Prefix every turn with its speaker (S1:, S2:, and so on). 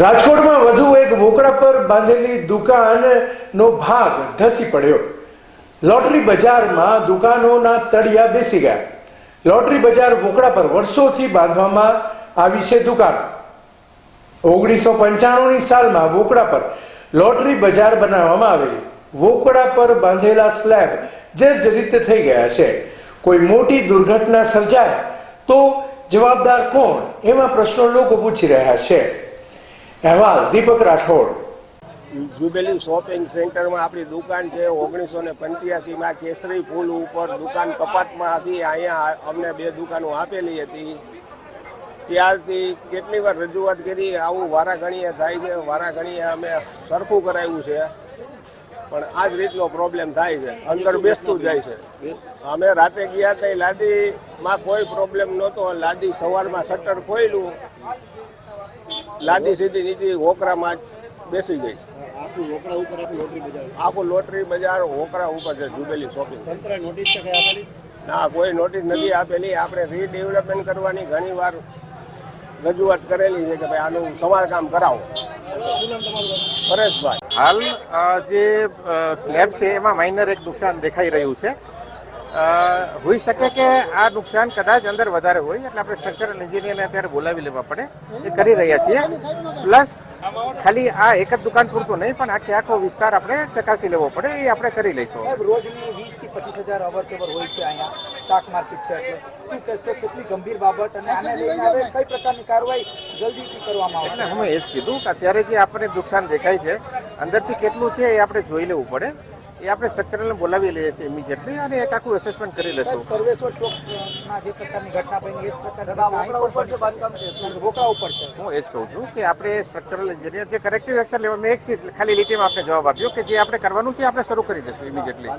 S1: રાજકોટમાં વધુ એક વોકડા પર બાંધેલી દુકાનનો ભાગ ધસી પડ્યો. લોટરી બજારમાં દુકાનોના તળિયા બેસી ગયા. લોટરી બજાર વોકડા પર વર્ષોથી બાંધવામાં આવી છે દુકાન. ઓગણીસો પંચાણુંની સાલમાં વોકડા પર લોટરી બજાર બનાવવામાં આવેલી. વોકડા પર બાંધેલા સ્લેબ જર્જરિત થઈ ગયા છે. કોઈ મોટી દુર્ઘટના સર્જાય તો જવાબદાર કોણ? એવા પ્રશ્નો લોકો પૂછી રહ્યા છે. અહેવાલ, દીપક રાઠોડ.
S2: જુબેલી શોપિંગ સેન્ટરમાં આપણી દુકાન છે, ઓગણીસો ને પંચ્યાસીમાં કેસરી પુલ ઉપર દુકાન કપાતમાં હતી. અહીંયા અમને બે દુકાનો આપેલી હતી. ત્યારથી કેટલી વાર રજૂઆત કરી, આવું વારાઘણીએ થાય છે વારાઘણીએ અમે સરખું કરાવ્યું છે. પણ આ જ રીતનો પ્રોબ્લેમ થાય છે. અંદર બેસતું જાય છે. અમે રાતે ગયા ત્યાં લાદીમાં કોઈ પ્રોબ્લેમ નહોતો. લાદી સવારમાં શટર ખોયલું. લાદી સીધી નીચે હોકરામાં બેસી ગઈ. છે
S3: આખું આખું લોટરી બજાર
S2: હોકરા ઉપર છે જુબેલી શોપિંગ
S3: તંત્ર નોટિસ છે કઈ આપેલી?
S2: ના કોઈ નોટિસ નથી આપેલી. આપણે રીડેવલપમેન્ટ કરવાની ઘણી વાર રજૂઆત કરેલી છે કે ભાઈ આનું સમારકામ કરાવો. પરેશભાઈ.
S4: હાલ જે સ્લેબ છે એમાં માઇનર એક નુકસાન દેખાઈ રહ્યું છે. હોઈ શકે કે આ નુકસાન કદાચ અંદર વધારે હોય એટલે આપણે સ્ટ્રક્ચરલ એન્જિનિયરને અત્યારે બોલાવી લેવા પડે. એ કરી રહ્યા છીએ. પ્લસ ખાલી આ એક જ દુકાન પૂરતું નહીં પણ આખે આખો વિસ્તાર આપણે ચકાસી લેવો પડે એ આપણે કરી લઈશું.
S5: સાહેબ રોજની વીસથી પચીસ હજાર અવર જવર હોય છે અહીંયા. શાક માર્કેટ છે એટલે શું કહેશો કેટલી ગંભીર બાબત અને આને લઈને હવે કઈ પ્રકારની કાર્યવાહી જલ્દીથી કરવામાં આવશે?
S4: અમે એ જ કીધું કે અત્યારે જે આપણને નુકસાન દેખાય છે અંદરથી કેટલું છે એ આપણે જોઈ લેવું પડે. એ આપણે સ્ટ્રક્ચરલને બોલાવી લઈએ છીએ ઇમિડિયેટલી અને એક આખું એસેસમેન્ટ કરી લેશું
S5: સર્વેશ્વર ચોકના જે પ્રકારની ઘટના બની એ પ્રકારની બની શકે. રોકડા ઉપર છે
S4: હું એ જ કહું છું કે આપણે સ્ટ્રક્ચરલ એન્જિનિયર જે કરેક્ટિવ એક્શન લેવા મેં એક ખાલી લીટીમાં આપણે જવાબ આપ્યો કે જે આપણે કરવાનું છે આપણે શરૂ કરી દઈશું ઇમિડિયેટલી